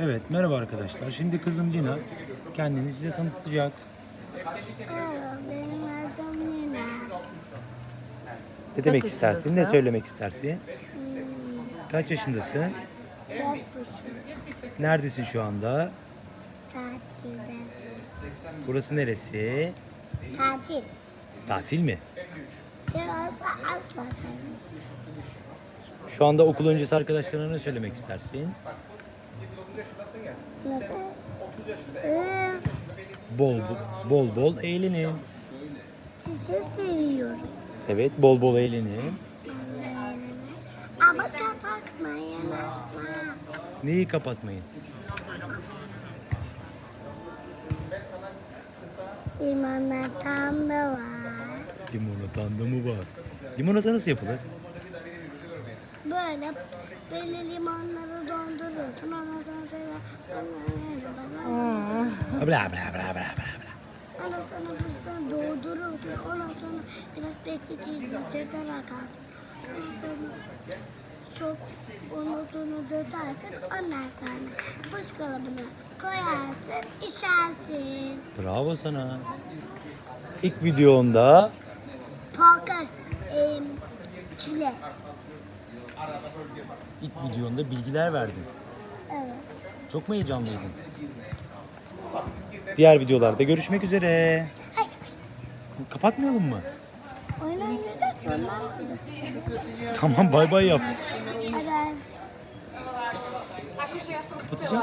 Evet, merhaba arkadaşlar. Şimdi kızım Lina kendini size tanıtacak. Benim adım Nina. Ne demek Kaç istersin? Ne yaşındasın? söylemek istersin? Hmm, Kaç yaşındasın? Dört buçuk. Neredesin şu anda? Tatilde. Burası neresi? Tatil. Tatil mi? Cevapı asla kalmış. Şu anda okul öncesi arkadaşlarına ne söylemek istersin? Nasıl? Ee, Bol bol bol eğlenin. sizi seviyorum. Evet, bol bol eğlenin. Ama kapatmayın asla. Neyi kapatmayın? Limonata da var. Limonatan da mı var? Limonata nasıl yapılır? Böyle böyle limonları donduruyorsun. Ondan sonra onları Bla bla bla bla bla. Ondan sonra buzdan doğduruyorsun. Ondan sonra biraz akar. Ondan sonra çok ondan sonra dötersin. Ondan sonra buz kalıbına koyarsın. içersin. Bravo sana. İlk videonda Poker, em, çilek. ilk videonda bilgiler verdin. Evet. Çok mu heyecanlıydın? Diğer videolarda görüşmek üzere. Hayır. Kapatmayalım mı? Oyun oynayacağız. Tamam bay bay yap. Hadi. Kapatacağım.